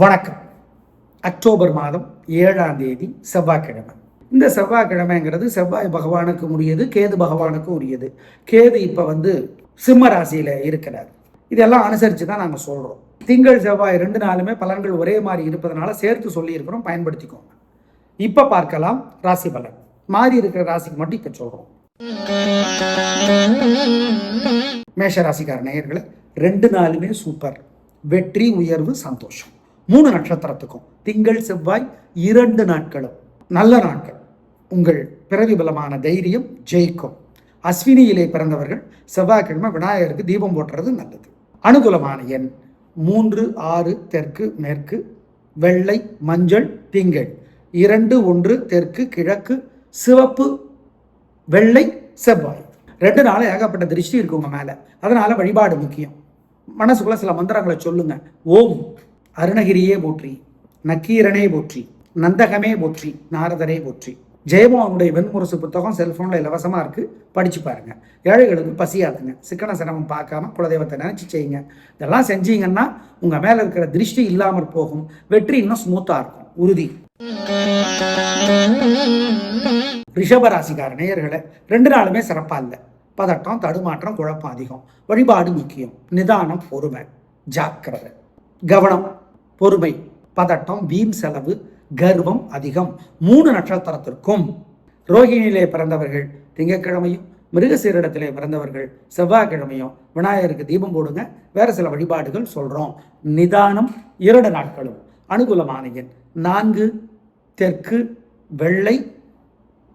வணக்கம். அக்டோபர் மாதம் ஏழாம் தேதி செவ்வாய்க்கிழமை. இந்த செவ்வாய்க்கிழமைங்கிறது செவ்வாய் பகவானுக்கு உரியது கேது பகவானுக்கு உரியது. கேது இப்போ வந்து சிம்ம ராசியில் இருக்கிறார். இதெல்லாம் அனுசரித்து தான் நாங்கள் சொல்கிறோம் திங்கள் செவ்வாய் ரெண்டு நாளுமே பலன்கள் ஒரே மாதிரி இருப்பதனால சேர்த்து சொல்லியிருக்கிறோம் பயன்படுத்திக்கோங்க. இப்போ பார்க்கலாம் ராசி பலன். மாறி இருக்கிற ராசிக்கு மட்டும் இப்போ சொல்கிறோம் மேஷ ராசிக்கார நேயர்களை ரெண்டு நாளுமே சூப்பர். வெற்றி உயர்வு சந்தோஷம். மூணு நட்சத்திரத்துக்கும். திங்கள் செவ்வாய் இரண்டு நாட்களும். நல்ல நாட்கள். உங்கள் பிறவி பலமான தைரியம் ஜெயிக்கும். அஸ்வினியிலே பிறந்தவர்கள் செவ்வாய்க்கிழமை விநாயகருக்கு தீபம் போட்டுறது நல்லது. அனுகூலமான எண் மூன்று ஆறு தெற்கு மேற்கு வெள்ளை மஞ்சள் திங்கள். இரண்டு ஒன்று தெற்கு கிழக்கு சிவப்பு வெள்ளை செவ்வாய். ரெண்டு நாளும் ஏகப்பட்ட திருஷ்டி இருக்கு உங்கள் மேலே. அதனால் வழிபாடு முக்கியம். மனசுக்குள்ள சில மந்திரங்களை சொல்லுங்கள் ஓம். அருணகிரியே போற்றி நக்கீரனே போற்றி நந்தகமே போற்றி நாரதரே போற்றி. ஜெயமோகனுடைய வெண்முரசு புத்தகம் செல்ஃபோனில் இலவசமா இருக்கு. படிச்சு பாருங்க. ஏழைகளுக்கு பசியாதுங்க. சிக்கன சிரமம் பார்க்காம குலதெய்வத்தை நினச்சி செய்யுங்க. இதெல்லாம் செஞ்சீங்கன்னா உங்க மேல இருக்கிற திருஷ்டி இல்லாமல் போகும். வெற்றி இன்னும் ஸ்மூத்தா இருக்கும். உறுதி. ரிஷபராசிக்கார நேயர்களை ரெண்டு நாளுமே சிறப்பா இல்லை. பதட்டம் தடுமாற்றம் குழப்பம் அதிகம். வழிபாடு முக்கியம். நிதானம் பொறுமை. ஜாக்கிரதை. கவனம். பொறுமை பதட்டம் வீண் செலவு கர்வம் அதிகம். மூணு நட்சத்திரத்திற்கும் ரோகிணியிலே பிறந்தவர்கள் திங்கட்கிழமையும் மிருகசீரிடத்திலே பிறந்தவர்கள் செவ்வாய்க்கிழமையும் விநாயகருக்கு தீபம் போடுங்க. வேற சில வழிபாடுகள் சொல்றோம். நிதானம் இரண்டு நாட்களும். அனுகூலமான எண் நான்கு தெற்கு வெள்ளை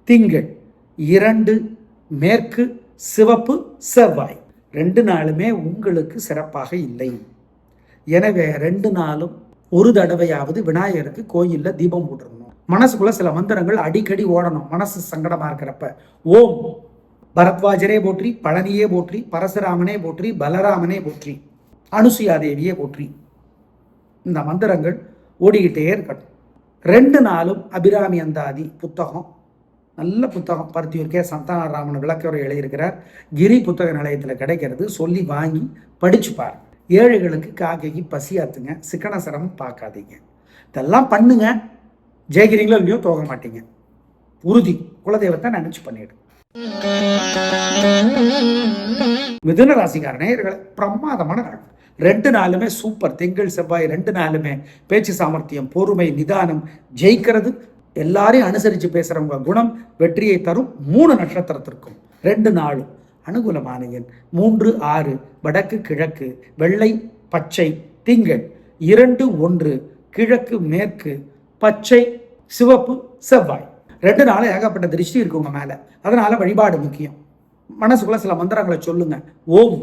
திங்கள். இரண்டு மேற்கு சிவப்பு செவ்வாய். ரெண்டு நாளுமே உங்களுக்கு சிறப்பாக இல்லை. எனவே ரெண்டு நாளும் ஒரு தடவையாவது விநாயகருக்கு கோயிலில் தீபம் போட்டுருணும் மனசுக்குள்ள சில மந்திரங்கள் அடிக்கடி ஓடணும். மனசு சங்கடமா இருக்கிறப்ப. ஓம். பரத்வாஜரே போற்றி பழனியே போற்றி பரசுராமனே போற்றி பலராமனே போற்றி அனுசுயா தேவியே போற்றி. இந்த மந்திரங்கள் ஓடிக்கிட்டே இருக்கட்டும். ரெண்டு நாளும் அபிராமி அந்தாதி புத்தகம். நல்ல புத்தகம். பருத்தியூர்க்கே சந்தானராமன் விளக்கவரை எழுதியிருக்கிறார். கிரி புத்தக நிலையத்தில் கிடைக்கிறது. சொல்லி வாங்கி படிச்சு பாருங்க. ஏழைகளுக்கு காக்கைக்கு பசியாத்துங்க சிக்கன சிரமம் பார்க்காதீங்க. இதெல்லாம் பண்ணுங்க. ஜெயகிரிங்களோ இல்லையோ தோக மாட்டீங்க. உறுதி. குலதெய்வத்தை நினைச்சு பண்ணிடு மிதுன ராசிக்கார நேயர்களே பிரமாதமான நாள். ரெண்டு நாளுமே சூப்பர். திங்கள் செவ்வாய் ரெண்டு நாளுமே பேச்சு சாமர்த்தியம் பொறுமை நிதானம் ஜெயிக்கிறது. எல்லாரையும் அனுசரித்து பேசுகிறவங்க குணம் வெற்றியை தரும் மூணு நட்சத்திரத்திற்கும். ரெண்டு நாளும். அனுகூலமான எண் மூன்று ஆறு வடக்கு கிழக்கு வெள்ளை பச்சை திங்கள். இரண்டு ஒன்று கிழக்கு மேற்கு பச்சை சிவப்பு செவ்வாய். ரெண்டு நாளும் ஏகப்பட்ட திருஷ்டி இருக்கு உங்க மேல. அதனால வழிபாடு முக்கியம். மனசுக்குள்ள சில மந்திரங்களை சொல்லுங்க. ஓம்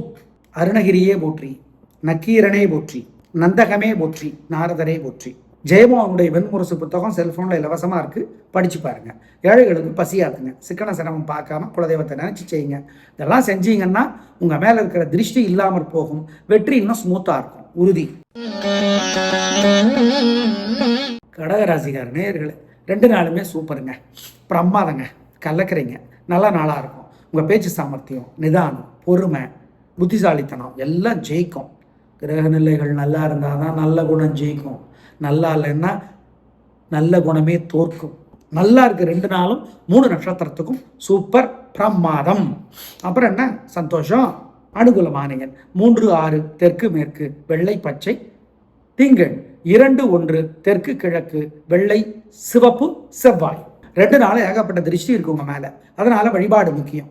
அருணகிரியே போற்றி நக்கீரனே போற்றி நந்தகமே போற்றி நாரதரே போற்றி. ஜெயமோகனுடைய வெண்முரசு புத்தகம் செல்ஃபோனில் இலவசமா இருக்கு. படிச்சு பாருங்க. ஏழைகளுக்கு பசியாதுங்க சிக்கன சிரமம் பார்க்காம குலதெய்வத்தை நினச்சி செய்யுங்க. இதெல்லாம் செஞ்சீங்கன்னா உங்க மேல இருக்கிற திருஷ்டி இல்லாமல் போகும். வெற்றி இன்னும் ஸ்மூத்தா இருக்கும். உறுதி. கடகராசிகார நேயர்களே ரெண்டு நாளுமே சூப்பருங்க. பிரமாதங்க. கலக்கிறீங்க. நல்ல நாளாக இருக்கும். உங்கள் பேச்சு சாமர்த்தியம் நிதானம் பொறுமை புத்திசாலித்தனம் எல்லாம் ஜெயிக்கும். கிரக நிலைகள் நல்லா இருந்தால் தான் நல்ல குணம் ஜெயிக்கும். நல்லா இல்லைன்னா நல்ல குணமே தோற்கும். நல்லா இருக்கு ரெண்டு நாளும் மூணு நட்சத்திரத்துக்கும். சூப்பர். பிரமாதம் அப்புறம் என்ன? சந்தோஷம். அனுகூலமான மூன்று ஆறு தெற்கு மேற்கு வெள்ளை பச்சை. திங்கள் இரண்டு ஒன்று தெற்கு கிழக்கு வெள்ளை சிவப்பு செவ்வாய். ரெண்டு நாளும் ஏகப்பட்ட திருஷ்டி இருக்கு உங்க மேல. அதனால வழிபாடு முக்கியம்.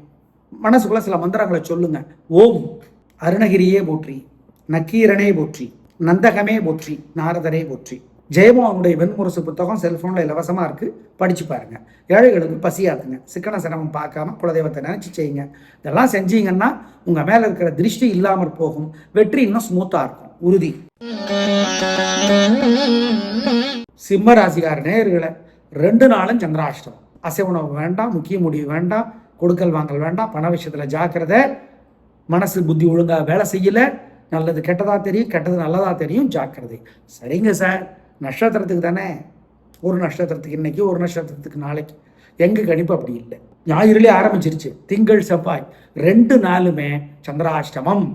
மனசுக்குள்ள சில மந்திரங்களை சொல்லுங்க. ஓம். அருணகிரியே போற்றி. நக்கீரனே போற்றி. நந்தகமே ஒற்றி நாரதரே ஒற்றி ஜெயமோகனுடைய வெண்முரசு புத்தகம் செல்போன்ல இலவசமா இருக்கு. படிச்சு பாருங்க. ஏழைகளுக்கு பசியாதுங்க. சிக்கன சிரமம் பார்க்காம குலதெய்வத்தை நினைச்சு செய்யுங்க. இதெல்லாம் செஞ்சீங்கன்னா உங்க மேல இருக்கிற திருஷ்டி இல்லாமல் போகும். வெற்றி இன்னும் ஸ்மூத்தா இருக்கும். உறுதி. சிம்ம ராசிகார நேயர்களை ரெண்டு நாளும் சந்திராஷ்டம் அசைவ உணவு வேண்டாம் முக்கிய முடிவு வேண்டாம் கொடுக்கல் வாங்கல் வேண்டாம் பண விஷயத்துல ஜாக்கிரதை மனசு புத்தி ஒழுங்கா வேலை செய்யல நல்லது கெட்டதாக தெரியும் கெட்டது நல்லதாக தெரியும் ஜாக்கிரதை. சரிங்க சார். நட்சத்திரத்துக்கு தானே? ஒரு நட்சத்திரத்துக்கு இன்னைக்கு ஒரு நட்சத்திரத்துக்கு நாளைக்கு. எங்கள் கணிப்பு அப்படி இல்லை. ஞாயிறுலேயே ஆரம்பிச்சிருச்சு. திங்கள் செவ்வாய். ரெண்டு நாளுமே சந்திராஷ்டமம்.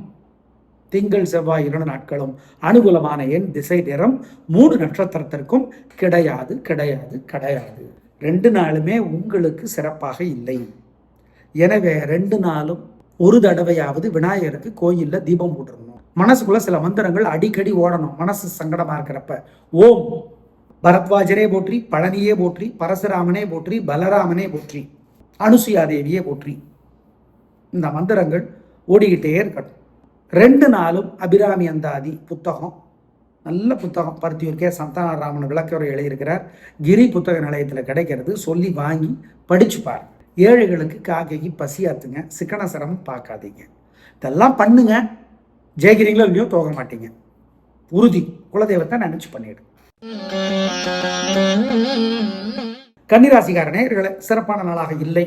திங்கள் செவ்வாய் இரண்டு நாட்களும் அனுகூலமான எண் திசை நிறம். மூணு நட்சத்திரத்திற்கும் கிடையாது கிடையாது கிடையாது. ரெண்டு நாளுமே உங்களுக்கு சிறப்பாக இல்லை. எனவே ரெண்டு நாளும் ஒரு தடவையாவது விநாயகருக்கு கோயிலில் தீபம் போட்டுருங்க மனசுக்குள்ள சில மந்திரங்கள் அடிக்கடி ஓடணும். மனசு சங்கடமா இருக்கிறப்ப. ஓம். பரத்வாஜரே போற்றி பழனியே போற்றி பரசுராமனே போற்றி பலராமனே போற்றி அனுசுயாதேவியே போற்றி. இந்த மந்திரங்கள் ஓடிக்கிட்டே இருக்கட்டும் ரெண்டு நாளும் அபிராமி அந்தாதி புத்தகம். நல்ல புத்தகம். பருத்தியூர் கே சந்தானராமன் விளக்கவரை எழுதியிருக்கிறார். கிரி புத்தக நிலையத்தில் கிடைக்கிறது. சொல்லி வாங்கி படிச்சு பாருங்க ஏழைகளுக்கு காக்கைக்கு பசியாத்துங்க சிக்கன சிரமம் பார்க்காதீங்க. இதெல்லாம் பண்ணுங்க. ஜெயிக்கிறீங்களோ இல்லையோ தோக மாட்டீங்க. உறுதி. குலதெய்வத்தை நினைச்சு பண்ணிடு கன்னிராசிக்கார நேர்களை சிறப்பான நாளாக இல்லை.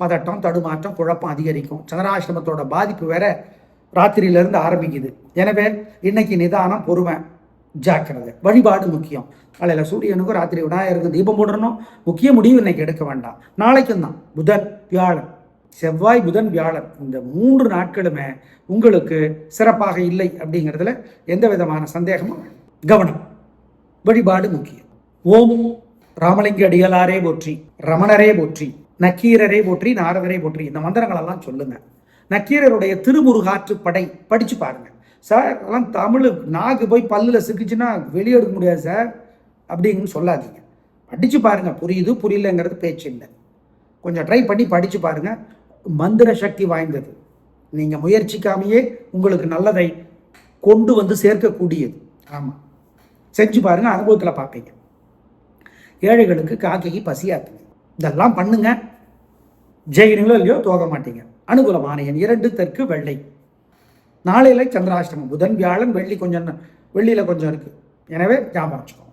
பதட்டம் தடுமாற்றம் குழப்பம் அதிகரிக்கும். சந்திராசிரமத்தோட பாதிப்பு வேற ராத்திரியிலிருந்து ஆரம்பிக்குது. எனவே இன்னைக்கு நிதானம் பொறுமை ஜாக்கிரதை. வழிபாடு முக்கியம். காலையில் சூரியனுக்கும் ராத்திரி விநாயகருக்கும் தீபம் போடணும். முக்கிய முடிவு இன்னைக்கு எடுக்க வேண்டாம். நாளைக்கும் தான் புதன் வியாழன் செவ்வாய் புதன் வியாழன் இந்த மூன்று நாட்களுமே உங்களுக்கு சிறப்பாக இல்லை அப்படிங்கிறதுல எந்த விதமான சந்தேகமும் கவனம். வழிபாடு முக்கியம். ஓம் ராமலிங்க அடிகளாரே போற்றி ரமணரே போற்றி நக்கீரரே போற்றி நாரதரே போற்றி. இந்த மந்திரங்களெல்லாம் சொல்லுங்க. நக்கீரருடைய திருமுருகாற்று படை படிச்சு பாருங்க. சார் அதெல்லாம் தமிழ் நாக்கு போய் பல்லில் சிக்கிச்சுன்னா வெளியெடுக்க முடியாது சார். அப்படின்னு சொல்லாதீங்க. படித்து பாருங்க. புரியுது புரியலங்கிறது பேச்சு இல்லை. கொஞ்சம் ட்ரை பண்ணி படித்து பாருங்கள் மந்திர சக்தி வாய்ந்தது. நீங்கள் முயற்சிக்காமையே உங்களுக்கு நல்லதை கொண்டு வந்து சேர்க்கக்கூடியது. ஆமாம் செஞ்சு பாருங்க அனுபவத்தில் பார்ப்பீங்க. ஏழைகளுக்கு காக்கைக்கு பசியாத்துங்க இதெல்லாம் பண்ணுங்க. ஜெயினுங்களோ இல்லையோ தோக மாட்டீங்க. அனுகூலமான எண் இரண்டு தெற்கு வெள்ளை. நாளையில சந்திராஷ்டமம். புதன் வியாழன் வெள்ளி கொஞ்சம் வெள்ளியில கொஞ்சம் இருக்கு. எனவே ஞாபகம் வச்சுக்கோங்க.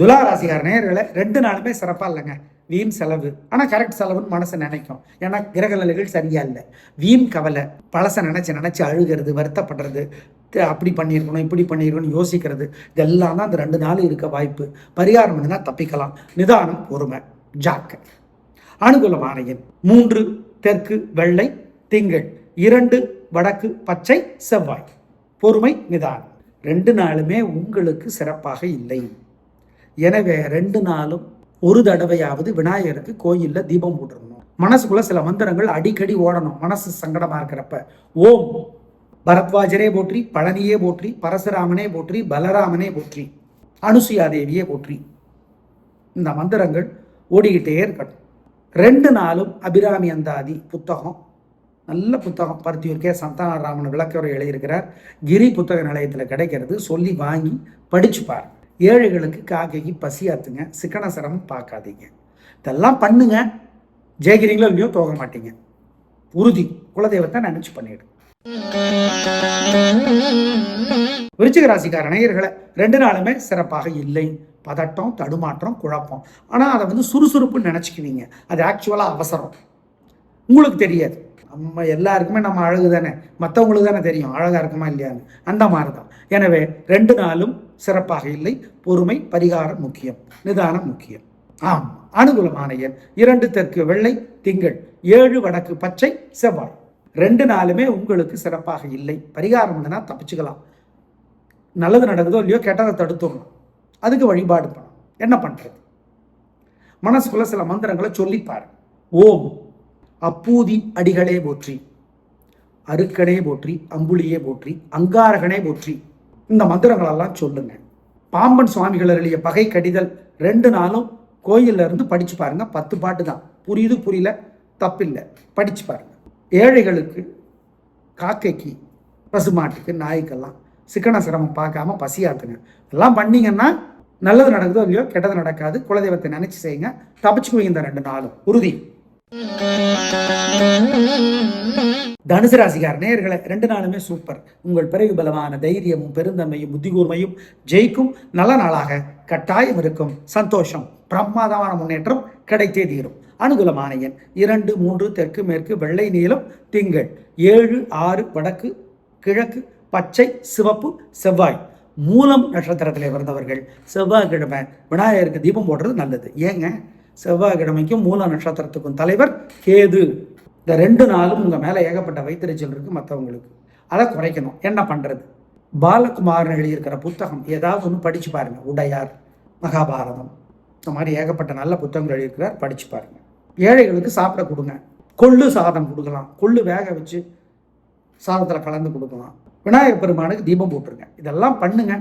துலா ராசிகார நேர்களை ரெண்டு நாளுமே சிறப்பா இல்லைங்க. வீண் செலவு. ஆனால் கரெக்ட் செலவுன்னு மனசு நினைக்கும். ஏன்னா கிரக நிலைகள் சரியா இல்லை. வீண் கவலை. பழசை நினச்சி நினச்சி அழுகிறது வருத்தப்படுறது அப்படி பண்ணியிருக்கணும் இப்படி பண்ணியிருக்கணும் யோசிக்கிறது இதெல்லாம் தான் அந்த ரெண்டு நாள் இருக்க வாய்ப்பு. பரிகாரம் பண்ணுங்க தப்பிக்கலாம். நிதானம் பொறுமை ஜாக்க. அனுகூலமான எண் மூன்று தெற்கு வெள்ளை திங்கள். இரண்டு வடக்கு பச்சை செவ்வாய். பொறுமை நிதானம். ரெண்டு நாளுமே உங்களுக்கு சிறப்பாக இல்லை. எனவே ரெண்டு நாளும் ஒரு தடவையாவது விநாயகருக்கு கோயிலில் தீபம் போட்டுருணும் மனசுக்குள்ள சில மந்திரங்கள் அடிக்கடி ஓடணும். மனசு சங்கடமா இருக்கிறப்ப. ஓம்! பரத்வாஜரே போற்றி பழனியே போற்றி பரசுராமனே போற்றி பலராமனே போற்றி அனுசுயாதேவியே போற்றி. இந்த மந்திரங்கள் ஓடிக்கிட்டே இருக்கட்டும். ரெண்டு நாளும் அபிராமி அந்தாதி புத்தகம். நல்ல புத்தகம். பருத்தியூர்கே சந்தானராமன் விளக்கவரை எழுதியிருக்கிறார். கிரி புத்தக நிலையத்தில் கிடைக்கிறது. சொல்லி வாங்கி படிச்சுப்பார் ஏழைகளுக்கு காக்கைக்கு பசியாத்துங்க சிக்கன சிரமம் பார்க்காதீங்க. இதெல்லாம் பண்ணுங்க. ஜெயிக்கிறீங்களோ இல்லையோ தோக மாட்டீங்க. உறுதி. குலதெய்வத்தை நினைச்சு பண்ணிடு. விருச்சிக ராசிக்கார நேயர்களை ரெண்டு நாளுமே சிறப்பாக இல்லை. பதட்டம் தடுமாற்றம் குழப்பம். ஆனால் அதை வந்து சுறுசுறுப்புன்னு நினச்சிக்குவீங்க. அது ஆக்சுவலாக அவசரம். உங்களுக்கு தெரியாது. நம்ம எல்லாருக்குமே நம்ம அழகு தானே. மற்றவங்களுக்கு தானே தெரியும். அழகாக இருக்குமா இல்லையான்னு. அந்த மாதிரி தான் எனவே ரெண்டு நாளும் சிறப்பாக இல்லை. பொறுமை பரிகாரம் முக்கியம் நிதானம் முக்கியம். ஆம் அனுகூலமான எண். இரண்டு தெற்கு வெள்ளை திங்கள் ஏழு வடக்கு பச்சை செவ்வாய். ரெண்டு நாளுமே உங்களுக்கு சிறப்பாக இல்லை. பரிகாரம் இல்லைன்னா தப்பிச்சுக்கலாம். நல்லது நடக்குதோ இல்லையோ கெட்டதை தடுத்துடணும். அதுக்கு வழிபாடு பண்ணணும். என்ன பண்ணுறது மனசுக்குள்ள சில மந்திரங்களை சொல்லிப்பார் ஓம் அப்பூதி அடிகளே போற்றி அருக்கனே போற்றி அம்புலியே போற்றி அங்காரகனே போற்றி. இந்த மந்திரங்களெல்லாம் சொல்லுங்க. பாம்பன் சுவாமிகள் அருளிய பகை கடிதல் ரெண்டு நாளும் கோயில்ல இருந்து படிச்சு பாருங்க. பத்து பாட்டு தான். புரியுது புரியல? தப்பில்லை. படிச்சு பாருங்க. ஏழைகளுக்கு காக்கைக்கு பசுமாட்டுக்கு நாய்க்கெல்லாம் சிக்கன சிரமம் பார்க்காம பசியாத்துங்க. எல்லாம் பண்ணீங்கன்னா நல்லது நடக்குதோ இல்லையோ கெட்டது நடக்காது. குலதெய்வத்தை நினைச்சு செய்யுங்க. தப்பிச்சுக்குவீங்க இந்த ரெண்டு நாளும். உறுதி. தனுசு ராசிகார் நேர்களை ரெண்டு நாளுமே சூப்பர். உங்கள் பிறகு பலமான தைரியமும் பெருந்தன்மையும் புத்திகூர்மையும் ஜெயிக்கும். நல்ல நாளாக கட்டாயம் இருக்கும். சந்தோஷம் பிரமாதமான முன்னேற்றம் கிடைத்தே தீரும். அனுகூலமான எண் இரண்டு மூன்று தெற்கு மேற்கு வெள்ளை நீளம் திங்கள். ஏழு ஆறு வடக்கு கிழக்கு பச்சை சிவப்பு செவ்வாய். மூலம் நட்சத்திரத்தில் பிறந்தவர்கள் செவ்வாய்க்கிழமை விநாயகருக்கு தீபம் போடுறது நல்லது. ஏங்க? செவ்வாய்க்கிழமைக்கும் மூல நட்சத்திரத்துக்கும் தலைவர் கேது. இந்த ரெண்டு நாளும் உங்கள் மேலே ஏகப்பட்ட வைத்தறிச்சல் இருக்குது மற்றவங்களுக்கு அதை குறைக்கணும். என்ன பண்ணுறது பாலகுமாரன் எழுதியிருக்கிற புத்தகம் ஏதாவது ஒன்று படித்து பாருங்கள் உடையார் மகாபாரதம். இந்த மாதிரி ஏகப்பட்ட நல்ல புத்தகங்கள் எழுதியிருக்கிறார். படித்து பாருங்கள் ஏழைகளுக்கு சாப்பிட கொடுங்க. கொள்ளு சாதம் கொடுக்கலாம். கொள்ளு வேக வச்சு சாதத்தில் கலந்து கொடுக்கலாம். விநாயகர் பெருமானுக்கு தீபம் போட்டுருங்க. இதெல்லாம் பண்ணுங்க.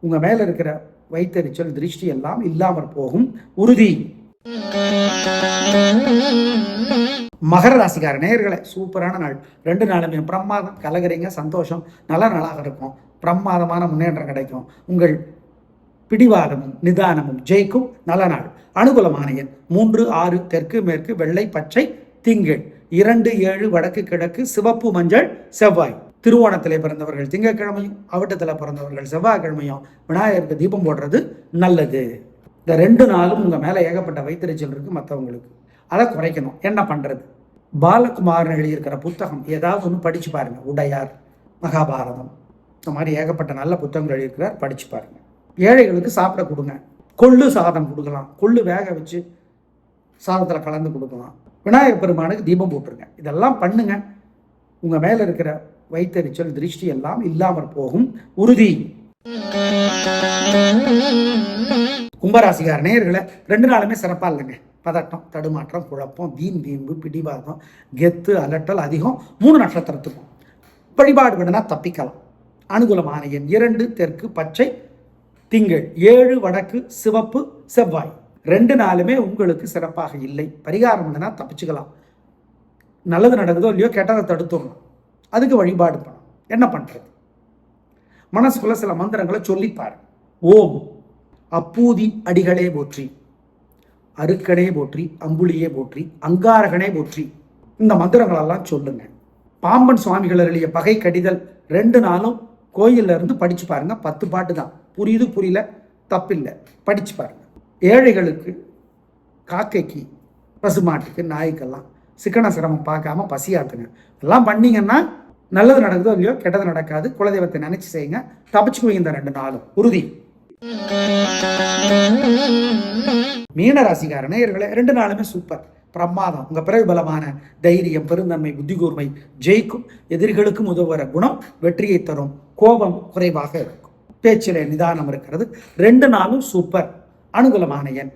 உங்கள் மேலே இருக்கிற வைத்தறிச்சல் திருஷ்டி எல்லாம் இல்லாமற் போகும். உறுதி. மகர ராசிக்கார நேர்களை சூப்பரான நாள். ரெண்டு நாளுமே பிரமாதம் கலகரிங்க சந்தோஷம் நல்ல நாளாக இருக்கும். பிரமாதமான முன்னேற்றம் கிடைக்கும். உங்கள் பிடிவாதமும் நிதானமும் ஜெயிக்கும். நல்ல நாள். அனுகூலமான எண் மூன்று ஆறு தெற்கு மேற்கு வெள்ளை பச்சை திங்கள். இரண்டு ஏழு வடக்கு கிழக்கு சிவப்பு மஞ்சள் செவ்வாய். திருவோணத்திலே பிறந்தவர்கள் திங்கட்கிழமையும் அவட்டத்தில் பிறந்தவர்கள் செவ்வாய்க்கிழமையும் விநாயகருக்கு தீபம் போடுறது நல்லது. இந்த ரெண்டு நாளும் உங்கள் மேலே ஏகப்பட்ட வைத்தறிச்சல் இருக்குது மற்றவங்களுக்கு அதை குறைக்கணும். என்ன பண்ணுறது பாலகுமாரன் எழுதியிருக்கிற புத்தகம் ஏதாவது ஒன்று படித்து பாருங்கள் உடையார் மகாபாரதம். இந்த மாதிரி ஏகப்பட்ட நல்ல புத்தகங்கள் எழுதியிருக்கிறார். படித்து பாருங்கள் ஏழைகளுக்கு சாப்பிட கொடுங்க. கொள்ளு சாதம் கொடுக்கலாம். கொள்ளு வேக வச்சு சாதத்தில் கலந்து கொடுக்கலாம். விநாயகர் பெருமானுக்கு தீபம் போட்டுருங்க. இதெல்லாம் பண்ணுங்க. உங்கள் மேலே இருக்கிற வைத்தறிச்சல் திருஷ்டி எல்லாம் இல்லாமல் போகும். உறுதி. கும்பராசிகார நேயர்களை ரெண்டு நாளுமே சிறப்பாக இல்லைங்க. பதட்டம் தடுமாற்றம் குழப்பம் வீண் வீம்பு பிடிவாதம் கெத்து அலட்டல் அதிகம் மூணு நட்சத்திரத்துக்கும். வழிபாடு விடனா தப்பிக்கலாம். அனுகூலமான எண் இரண்டு தெற்கு பச்சை திங்கள் ஏழு வடக்கு சிவப்பு செவ்வாய். ரெண்டு நாளுமே உங்களுக்கு சிறப்பாக இல்லை. பரிகாரம் வேணும்னா தப்பிச்சுக்கலாம். நல்லது நடக்குதோ இல்லையோ கெட்டதை தடுத்துடணும். அதுக்கு வழிபாடு பண்ணணும். என்ன பண்ணுறது மனசுக்குள்ள சில மந்திரங்களை சொல்லிப்பார். ஓம் அப்பூதி அடிகளே போற்றி அருக்கனே போற்றி அம்புலியே போற்றி அங்காரகனே போற்றி. இந்த மந்திரங்களெல்லாம் சொல்லுங்க. பாம்பன் சுவாமிகள் எழுதிய பகை கடிதல் ரெண்டு நாளும் கோயில்ல இருந்து படிச்சு பாருங்க. பத்து பாட்டு தான். புரியுது புரியல? தப்பில்லை. படிச்சு பாருங்க. ஏழைகளுக்கு காக்கைக்கு பசுமாட்டுக்கு நாய்க்கெல்லாம் சிக்கன சிரமம் பார்க்காம பசியாத்துங்க எல்லாம் பண்ணீங்கன்னா நல்லது நடக்குதோ இல்லையோ கெட்டது நடக்காது. குலதெய்வத்தை நினைச்சு செய்யுங்க. தப்பிச்சுக்குவீங்க இந்த ரெண்டு நாளும். உறுதி. மீன ராசிக்கார நேயர்களே ரெண்டு நாளுமே சூப்பர் பிரமாதம். உங்க பிறகு பலமான தைரியம் பெருந்தன்மை புத்தி கூர்மை ஜெயிக்கும். எதிரிகளுக்கும் உதவுகிற குணம் வெற்றியை தரும். கோபம் குறைவாக இருக்கும். பேச்சிலே நிதானம் இருக்கிறது. ரெண்டு நாளும் சூப்பர் அனுகூலமான எண்.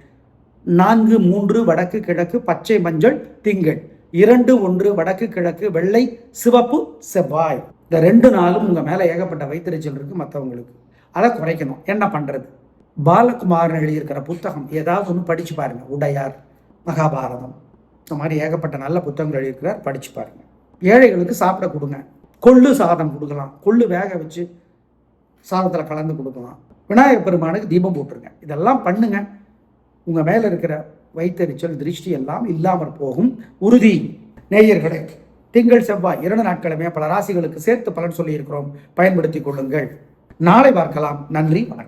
நான்கு மூன்று வடக்கு கிழக்கு பச்சை மஞ்சள் திங்கள். இரண்டு ஒன்று வடக்கு கிழக்கு வெள்ளை சிவப்பு செவ்வாய். இந்த ரெண்டு நாளும் உங்கள் மேலே ஏகப்பட்ட வைத்தறிச்சல் இருக்குது மற்றவங்களுக்கு அதை குறைக்கணும். என்ன பண்ணுறது பாலகுமாரன் எழுதியிருக்கிற புத்தகம் ஏதாவது ஒன்று படித்து பாருங்க. உடையார் மகாபாரதம். இந்த மாதிரி ஏகப்பட்ட நல்ல புத்தகங்கள் எழுதியிருக்கிறார். படித்து பாருங்க. ஏழைகளுக்கு சாப்பிட கொடுங்க. கொள்ளு சாதம் கொடுக்கலாம். கொள்ளு வேக வச்சு சாதத்தில் கலந்து கொடுக்கலாம். விநாயகர் பெருமானுக்கு தீபம் போட்டுருங்க. இதெல்லாம் பண்ணுங்க. உங்கள் மேலே இருக்கிற வைத்தறிச்சல் திருஷ்டி எல்லாம் இல்லாமற் போகும். உறுதி. நேயர்களே திங்கள் செவ்வாய் இரண்டு நாட்களுமே பல ராசிகளுக்கு சேர்த்து பலன் சொல்லியிருக்கிறோம். பயன்படுத்திக் கொள்ளுங்கள். நாளை பார்க்கலாம். நன்றி வணக்கம்.